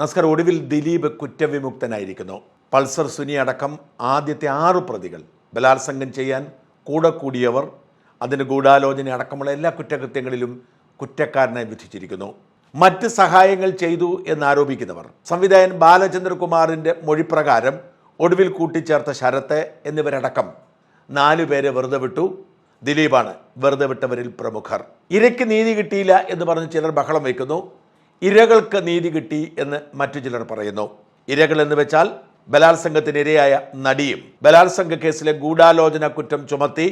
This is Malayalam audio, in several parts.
നസ്കർ ഒടുവിൽ ദിലീപ് കുറ്റവിമുക്തനായിരിക്കുന്നു. പൾസർ സുനി അടക്കം ആദ്യത്തെ ആറ് പ്രതികൾ ബലാത്സംഗം ചെയ്യാൻ കൂടെ കൂടിയവർ അതിന് ഗൂഢാലോചന അടക്കമുള്ള എല്ലാ കുറ്റകൃത്യങ്ങളിലും കുറ്റക്കാരനെ വിധിച്ചിരിക്കുന്നു. മറ്റ് സഹായങ്ങൾ ചെയ്തു എന്നാരോപിക്കുന്നവർ. സംവിധായകൻ ബാലചന്ദ്രകുമാറിന്റെ മൊഴിപ്രകാരം ഒടുവിൽ കൂട്ടിച്ചേർത്ത ശരത്തെ എന്നിവരടക്കം നാലു പേരെ വെറുതെ വിട്ടു. ദിലീപാണ് വെറുതെ വിട്ടവരിൽ പ്രമുഖർ. ഇരയ്ക്ക് നീതി കിട്ടിയില്ല എന്ന് പറഞ്ഞ് ചിലർ ബഹളം വയ്ക്കുന്നു. ഇരകൾക്ക് നീതി കിട്ടി എന്ന് മറ്റു ചിലർ പറയുന്നു. ഇരകൾ എന്ന് വെച്ചാൽ ബലാത്സംഗത്തിനിരയായ നടിയും. ബലാത്സംഗ കേസിലെ ഗൂഢാലോചന കുറ്റം ചുമത്തി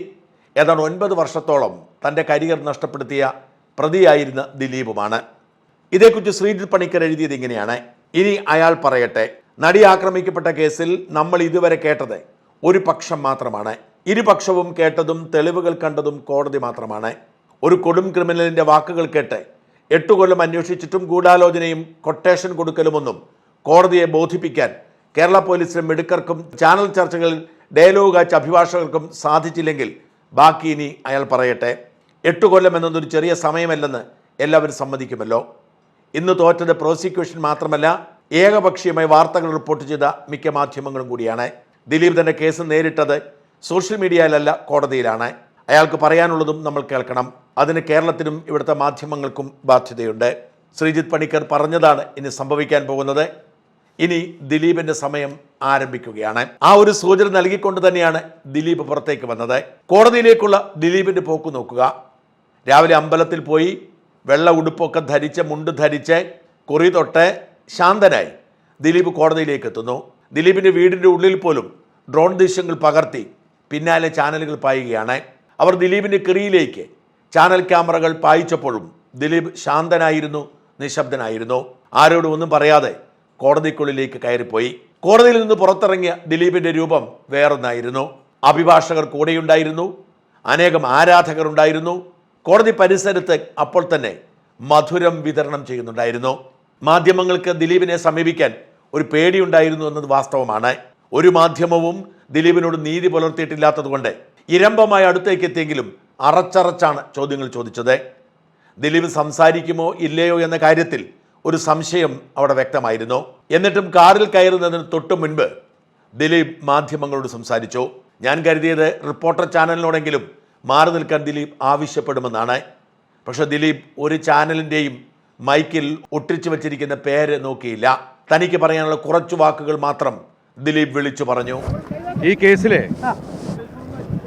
ഏതാണ്ട് ഒൻപത് വർഷത്തോളം തന്റെ കരിയർ നഷ്ടപ്പെടുത്തിയ പ്രതിയായിരുന്ന ദിലീപുമാണ്. ഇതേക്കുറിച്ച് ശ്രീജിത് പണിക്കർ എഴുതിയത് ഇങ്ങനെയാണ്. ഇനി അയാൾ പറയട്ടെ നടി ആക്രമിക്കപ്പെട്ട കേസിൽ നമ്മൾ ഇതുവരെ കേട്ടത് ഒരു പക്ഷം മാത്രമാണ്. ഇരുപക്ഷവും കേട്ടതും തെളിവുകൾ കണ്ടതും കോടതി മാത്രമാണ്. ഒരു കൊടും ക്രിമിനലിന്റെ വാക്കുകൾ കേട്ട് എട്ടു കൊല്ലം അന്വേഷിച്ചിട്ടും ഗൂഢാലോചനയും കൊട്ടേഷൻ കൊടുക്കലുമൊന്നും കോടതിയെ ബോധിപ്പിക്കാൻ കേരള പോലീസിലെ മെടുക്കർക്കും ചാനൽ ചർച്ചകളിൽ ഡയലോഗ് അയച്ച അഭിഭാഷകർക്കും സാധിച്ചില്ലെങ്കിൽ ബാക്കി ഇനി അയാൾ പറയട്ടെ. എട്ട് കൊല്ലം എന്നതൊരു ചെറിയ സമയമല്ലെന്ന് എല്ലാവരും സമ്മതിക്കുമല്ലോ. ഇന്ന് തോറ്റത് പ്രോസിക്യൂഷൻ മാത്രമല്ല ഏകപക്ഷീയമായി വാർത്തകൾ റിപ്പോർട്ട് ചെയ്ത മിക്ക മാധ്യമങ്ങളും കൂടിയാണ്. ദിലീപ് തന്റെ കേസ് നേരിട്ടത് സോഷ്യൽ മീഡിയയിലല്ല കോടതിയിലാണ്. അയാൾക്ക് പറയാനുള്ളതും നമ്മൾ കേൾക്കണം. അതിന് കേരളത്തിനും ഇവിടുത്തെ മാധ്യമങ്ങൾക്കും ബാധ്യതയുണ്ട്. ശ്രീജിത്ത് പണിക്കർ പറഞ്ഞതാണ് ഇനി സംഭവിക്കാൻ പോകുന്നത്. ഇനി ദിലീപിന്റെ സമയം ആരംഭിക്കുകയാണ്. ആ ഒരു സൂചന നൽകിക്കൊണ്ട് തന്നെയാണ് ദിലീപ് പുറത്തേക്ക് വന്നത്. കോടതിയിലേക്കുള്ള ദിലീപിന്റെ പോക്ക് നോക്കുക. രാവിലെ അമ്പലത്തിൽ പോയി വെള്ള ഉടുപ്പൊക്കെ ധരിച്ച് മുണ്ട് ധരിച്ച് കുറി തൊട്ട് ശാന്തനായി ദിലീപ് കോടതിയിലേക്ക് എത്തുന്നു. ദിലീപിന്റെ വീടിന്റെ ഉള്ളിൽ പോലും ഡ്രോൺ ദൃശ്യങ്ങൾ പകർത്തി പിന്നാലെ ചാനലുകൾ പായുകയാണ്. അവർ ദിലീപിന്റെ കിറിയിലേക്ക് ചാനൽ ക്യാമറകൾ പായിച്ചപ്പോഴും ദിലീപ് ശാന്തനായിരുന്നു നിശബ്ദനായിരുന്നു. ആരോടും ഒന്നും പറയാതെ കോടതിക്കുള്ളിലേക്ക് കയറിപ്പോയി. കോടതിയിൽ നിന്ന് പുറത്തിറങ്ങിയ ദിലീപിന്റെ രൂപം വേറൊന്നായിരുന്നു. അഭിഭാഷകർ കൂടെയുണ്ടായിരുന്നു. അനേകം ആരാധകർ ഉണ്ടായിരുന്നു കോടതി പരിസരത്ത് അപ്പോൾ തന്നെ മധുരം വിതരണം ചെയ്യുന്നുണ്ടായിരുന്നു. മാധ്യമങ്ങൾക്ക് ദിലീപിനെ സമീപിക്കാൻ ഒരു പേടിയുണ്ടായിരുന്നു എന്നത് വാസ്തവമാണ്. ഒരു മാധ്യമവും ദിലീപിനോട് നീതി പുലർത്തിയിട്ടില്ലാത്തതുകൊണ്ട് ഇരമ്പമായി അടുത്തേക്ക് എത്തിയെങ്കിലും അറച്ചറച്ചാണ് ചോദ്യങ്ങൾ ചോദിച്ചത്. ദിലീപ് സംസാരിക്കുമോ ഇല്ലയോ എന്ന കാര്യത്തിൽ ഒരു സംശയം അവിടെ വ്യക്തമായിരുന്നു. എന്നിട്ടും കാറിൽ കയറുന്നതിന് തൊട്ടു മുൻപ് ദിലീപ് മാധ്യമങ്ങളോട് സംസാരിച്ചു. ഞാൻ കരുതിയത് റിപ്പോർട്ടർ ചാനലിനോടെങ്കിലും മാറി നിൽക്കാൻ ദിലീപ് ആവശ്യപ്പെടുമെന്നാണ്. പക്ഷെ ദിലീപ് ഒരു ചാനലിന്റെയും മൈക്കിൽ ഒട്ടിച്ചു വച്ചിരിക്കുന്ന പേര് നോക്കിയില്ല. തനിക്ക് പറയാനുള്ള കുറച്ചു വാക്കുകൾ മാത്രം ദിലീപ് വിളിച്ചു പറഞ്ഞു. ഈ കേസിൽ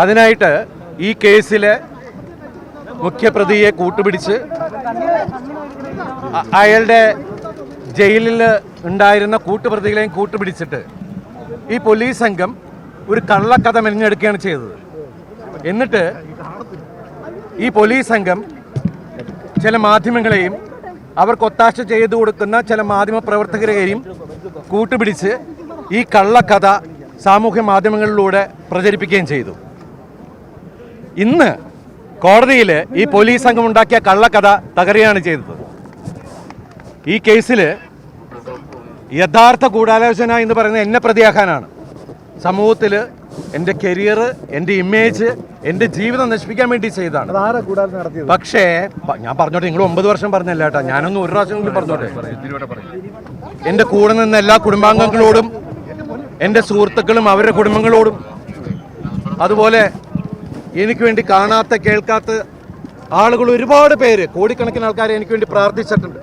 അതിനായിട്ട് ഈ കേസിലെ മുഖ്യപ്രതിയെ കൂട്ടുപിടിച്ച് അയാളുടെ ജയിലിൽ ഉണ്ടായിരുന്ന കൂട്ടുപ്രതികളെയും കൂട്ടുപിടിച്ചിട്ട് ഈ പോലീസ് സംഘം ഒരു കള്ളക്കഥ മെനഞ്ഞെടുക്കുകയാണ് ചെയ്തത്. എന്നിട്ട് ഈ പോലീസ് സംഘം ചില മാധ്യമങ്ങളെയും അവർക്ക് ഒത്താശ ചെയ്തു കൊടുക്കുന്ന ചില മാധ്യമ പ്രവർത്തകരെയും കൂട്ടുപിടിച്ച് ഈ കള്ളക്കഥ സാമൂഹ്യ മാധ്യമങ്ങളിലൂടെ പ്രചരിപ്പിക്കുകയും ചെയ്തു. ഇന്ന് കോടതിയിൽ ഈ പോലീസ് സംഘം ഉണ്ടാക്കിയ കള്ളക്കഥ തകരുകയാണ് ചെയ്തത്. ഈ കേസിൽ യഥാർത്ഥ ഗൂഢാലോചന എന്ന് പറയുന്നത് എന്നെ പ്രതിയാക്കാനാണ്. സമൂഹത്തിൽ എന്റെ കരിയർ എന്റെ ഇമേജ് എന്റെ ജീവിതം നശിപ്പിക്കാൻ വേണ്ടി നടത്തിയത്? പക്ഷേ ഞാൻ പറഞ്ഞോട്ടെ നിങ്ങൾ ഒമ്പത് വർഷം പറഞ്ഞല്ല കേട്ടോ. ഞാനൊന്നും ഒരു പ്രാവശ്യം കൂടി പറഞ്ഞോട്ടെ. എന്റെ കൂടെ നിന്ന് എല്ലാ കുടുംബാംഗങ്ങളോടും എന്റെ സുഹൃത്തുക്കളും അവരുടെ കുടുംബങ്ങളോടും അതുപോലെ എനിക്ക് വേണ്ടി കാണാത്ത കേൾക്കാത്ത ആളുകൾ ഒരുപാട് പേര് കോടിക്കണക്കിന് ആൾക്കാർ എനിക്ക് വേണ്ടി പ്രാർത്ഥിച്ചിട്ടുണ്ട്.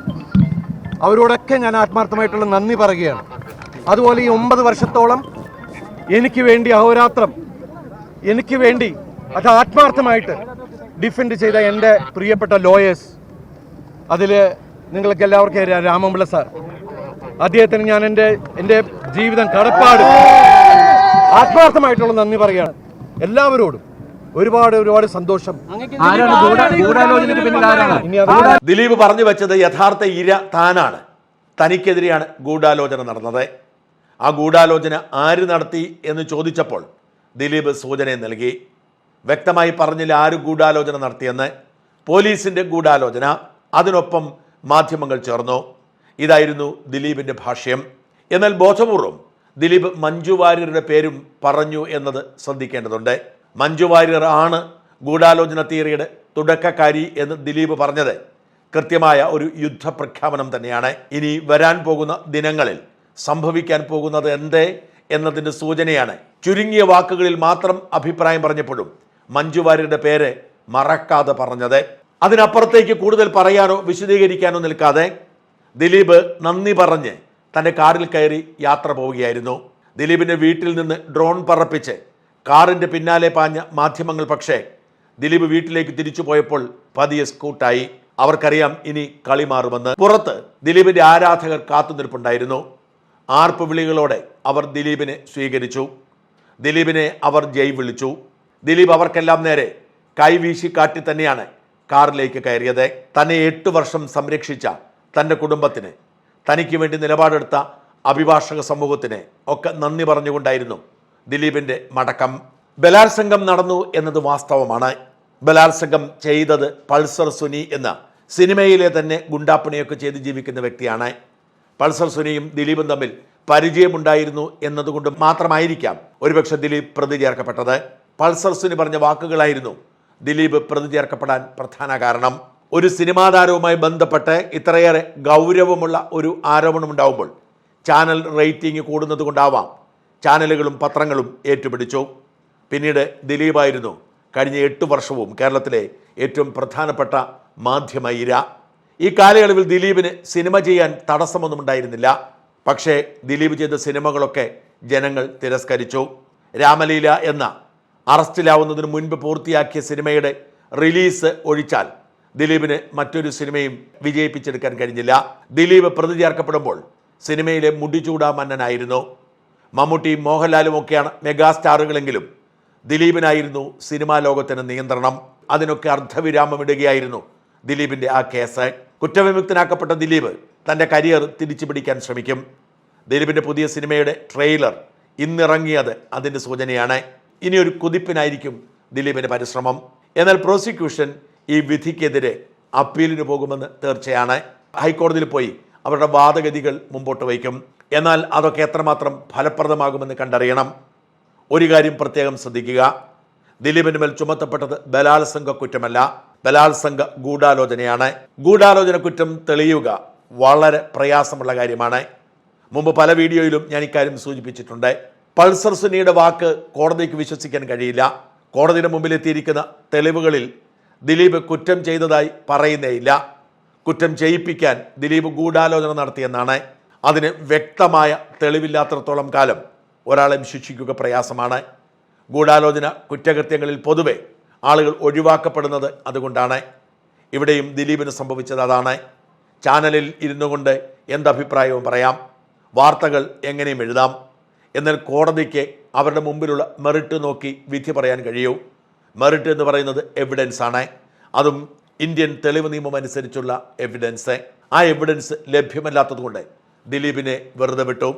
അവരോടൊക്കെ ഞാൻ ആത്മാർത്ഥമായിട്ടുള്ള നന്ദി പറയുകയാണ്. അതുപോലെ ഈ ഒമ്പത് വർഷത്തോളം എനിക്ക് വേണ്ടി അഹോരാത്രം എനിക്ക് വേണ്ടി അത് ആത്മാർത്ഥമായിട്ട് ഡിഫെൻഡ് ചെയ്ത എന്റെ പ്രിയപ്പെട്ട ലോയേഴ്സ് അതിൽ നിങ്ങൾക്ക് എല്ലാവർക്കും അറിയാം രാമപിള്ള സാർ. അദ്ദേഹത്തിന് ഞാൻ എന്റെ എന്റെ ജീവിതം കടപ്പാട്. ആത്മാർത്ഥമായിട്ടുള്ള നന്ദി പറയുകയാണ്. എല്ലാവരോടും. ഒരുപാട് ഒരുപാട് സന്തോഷം. ദിലീപ് പറഞ്ഞു വെച്ചത് യഥാർത്ഥ ഇര താനാണ്. തനിക്കെതിരെയാണ് ഗൂഢാലോചന നടന്നത്. ആ ഗൂഢാലോചന ആര് നടത്തി എന്ന് ചോദിച്ചപ്പോൾ ദിലീപ് സൂചന നൽകി. വ്യക്തമായി പറഞ്ഞില്ല ആര് ഗൂഢാലോചന നടത്തിയെന്ന്. പോലീസിന്റെ ഗൂഢാലോചന. അതിനൊപ്പം മാധ്യമങ്ങൾ ചേർന്നു. ഇതായിരുന്നു ദിലീപിന്റെ ഭാഷ്യം. എന്നാൽ ബോധപൂർവം ദിലീപ് മഞ്ജു വാര്യരുടെ പേരും പറഞ്ഞു എന്നത് ശ്രദ്ധിക്കേണ്ടതുണ്ട്. മഞ്ജു വാര്യർ ആണ് ഗൂഢാലോചന തിയറിയുടെ തുടക്കക്കാരി എന്ന് ദിലീപ് പറഞ്ഞത്. കൃത്യമായ ഒരു യുദ്ധപ്രഖ്യാപനം തന്നെയാണ്. ഇനി വരാൻ പോകുന്ന ദിനങ്ങളിൽ സംഭവിക്കാൻ പോകുന്നത് എന്തേ എന്നതിന്റെ സൂചനയാണ്. ചുരുങ്ങിയ വാക്കുകളിൽ മാത്രം അഭിപ്രായം പറഞ്ഞപ്പോഴും മഞ്ജു വാര്യരുടെ പേര് മറക്കാതെ പറഞ്ഞത്. അതിനപ്പുറത്തേക്ക് കൂടുതൽ പറയാനോ വിശദീകരിക്കാനോ നിൽക്കാതെ ദിലീപ് നന്ദി പറഞ്ഞ് തന്റെ കാറിൽ കയറി യാത്ര പോവുകയായിരുന്നു. ദിലീപിന്റെ വീട്ടിൽ നിന്ന് ഡ്രോൺ പറപ്പിച്ച് കാറിന്റെ പിന്നാലെ പാഞ്ഞ മാധ്യമങ്ങൾ പക്ഷേ ദിലീപ് വീട്ടിലേക്ക് തിരിച്ചു പോയപ്പോൾ പതിയെ സ്കൂട്ടായി. അവർക്കറിയാം ഇനി കളി മാറുമെന്ന്. പുറത്ത് ദിലീപിന്റെ ആരാധകർ കാത്തുനിൽപ്പുണ്ടായിരുന്നു. ആർപ്പ് വിളികളോടെ അവർ ദിലീപിനെ സ്വീകരിച്ചു. ദിലീപിനെ അവർ ജയ് വിളിച്ചു. ദിലീപ് അവർക്കെല്ലാം നേരെ കൈവീശി കാട്ടി തന്നെയാണ് കാറിലേക്ക് കയറിയത്. തന്നെ എട്ട് വർഷം സംരക്ഷിച്ച തന്റെ കുടുംബത്തിന് തനിക്ക് വേണ്ടി നിലപാടെടുത്ത അഭിഭാഷക സമൂഹത്തിന് ഒക്കെ നന്ദി പറഞ്ഞുകൊണ്ടായിരുന്നു ദിലീപിന്റെ മടക്കം. ബലാത്സംഗം നടന്നു എന്നത് വാസ്തവമാണ്. ബലാത്സംഗം ചെയ്തത് പൾസർ സുനി എന്ന സിനിമയിലെ തന്നെ ഗുണ്ടാപ്പണിയൊക്കെ ചെയ്ത് ജീവിക്കുന്ന വ്യക്തിയാണ്. പൾസർ സുനിയും ദിലീപും തമ്മിൽ പരിചയമുണ്ടായിരുന്നു എന്നതുകൊണ്ട് മാത്രമായിരിക്കാം ഒരുപക്ഷെ ദിലീപ് പ്രതി ചേർക്കപ്പെട്ടത് പൾസർ സുനി പറഞ്ഞ വാക്കുകളായിരുന്നു ദിലീപ് പ്രതി ചേർക്കപ്പെടാൻ പ്രധാന കാരണം. ഒരു സിനിമാ താരവുമായി ബന്ധപ്പെട്ട് ഇത്രയേറെ ഗൗരവമുള്ള ഒരു ആരോപണമുണ്ടാവുമ്പോൾ ചാനൽ റേറ്റിംഗ് കൂടുന്നത് കൊണ്ടാവാം ചാനലുകളും പത്രങ്ങളും ഏറ്റുപിടിച്ചു. പിന്നീട് ദിലീപായിരുന്നു കഴിഞ്ഞ എട്ട് വർഷവും കേരളത്തിലെ ഏറ്റവും പ്രധാനപ്പെട്ട മാധ്യമ ഇര. ഈ കാലയളവിൽ ദിലീപിന് സിനിമ ചെയ്യാൻ തടസ്സമൊന്നും ഉണ്ടായിരുന്നില്ല. പക്ഷേ ദിലീപ് ചെയ്ത സിനിമകളൊക്കെ ജനങ്ങൾ തിരസ്കരിച്ചു. രാമലീല എന്ന അറസ്റ്റിലാവുന്നതിന് മുൻപ് പൂർത്തിയാക്കിയ സിനിമയുടെ റിലീസ് ഒഴിച്ചാൽ ദിലീപിന് മറ്റൊരു സിനിമയും വിജയിപ്പിച്ചെടുക്കാൻ കഴിഞ്ഞില്ല. ദിലീപ് പ്രതി ചേർക്കപ്പെടുമ്പോൾ സിനിമയിലെ മുടിചൂടാ മന്നനായിരുന്നു. മമ്മൂട്ടിയും മോഹൻലാലും ഒക്കെയാണ് മെഗാസ്റ്റാറുകളെങ്കിലും. ദിലീപിനായിരുന്നു സിനിമാ ലോകത്തിന് നിയന്ത്രണം. അതിനൊക്കെ അർദ്ധവിരാമമിടുകയായിരുന്നു ദിലീപിന്റെ ആ കേസ്. കുറ്റവിമുക്തനാക്കപ്പെട്ട ദിലീപ് തന്റെ കരിയർ തിരിച്ചു പിടിക്കാൻ ശ്രമിക്കും. ദിലീപിന്റെ പുതിയ സിനിമയുടെ ട്രെയിലർ ഇന്നിറങ്ങിയത് അതിന്റെ സൂചനയാണ്. ഇനി ഒരു കുതിപ്പിനായിരിക്കും ദിലീപിന്റെ പരിശ്രമം. എന്നാൽ പ്രോസിക്യൂഷൻ ഈ വിധിക്കെതിരെ അപ്പീലിന് പോകുമെന്ന് തീർച്ചയാണ്. ഹൈക്കോടതിയിൽ പോയി അവരുടെ വാദഗതികൾ മുമ്പോട്ട് വയ്ക്കും. എന്നാൽ അതൊക്കെ എത്രമാത്രം ഫലപ്രദമാകുമെന്ന് കണ്ടറിയണം. ഒരു കാര്യം പ്രത്യേകം ശ്രദ്ധിക്കുക. ദിലീപിന് മേൽ ചുമത്തപ്പെട്ടത് ബലാത്സംഗ കുറ്റമല്ല. ബലാത്സംഗ ഗൂഢാലോചനയാണ്. ഗൂഢാലോചന കുറ്റം തെളിയുക വളരെ പ്രയാസമുള്ള കാര്യമാണ്. മുമ്പ് പല വീഡിയോയിലും ഞാൻ ഇക്കാര്യം സൂചിപ്പിച്ചിട്ടുണ്ട്. പൾസർ സുനിയുടെ വാക്ക് കോടതിക്ക് വിശ്വസിക്കാൻ കഴിയില്ല. കോടതിയുടെ മുമ്പിലെത്തിയിരിക്കുന്ന തെളിവുകളിൽ ദിലീപ് കുറ്റം ചെയ്തതായി പറയുന്നേയില്ല കുറ്റം ചെയ്യിപ്പിക്കാൻ ദിലീപ് ഗൂഢാലോചന നടത്തിയെന്നാണ്. അതിന് വ്യക്തമായ തെളിവില്ലാത്തടത്തോളം കാലം ഒരാളെ ശിക്ഷിക്കുക പ്രയാസമാണ്. ഗൂഢാലോചന കുറ്റകൃത്യങ്ങളിൽ പൊതുവെ ആളുകൾ ഒഴിവാക്കപ്പെടുന്നത് അതുകൊണ്ടാണ്. ഇവിടെയും ദിലീപിന് സംഭവിച്ചത് അതാണ്. ചാനലിൽ ഇരുന്നു കൊണ്ട് എന്തഭിപ്രായവും പറയാം. വാർത്തകൾ എങ്ങനെയും എഴുതാം. എന്നാൽ കോടതിക്ക് അവരുടെ മുമ്പിലുള്ള മെറിറ്റ് നോക്കി വിധി പറയാൻ കഴിയൂ. മെറിറ്റ് എന്ന് പറയുന്നത് എവിഡൻസ് ആണ്. അതും ഇന്ത്യൻ തെളിവ് നിയമം അനുസരിച്ചുള്ള എവിഡൻസ് ആ എവിഡൻസ് ലഭ്യമല്ലാത്തതുകൊണ്ട് ദിലീപിനെ വെറുതെ വിട്ടു.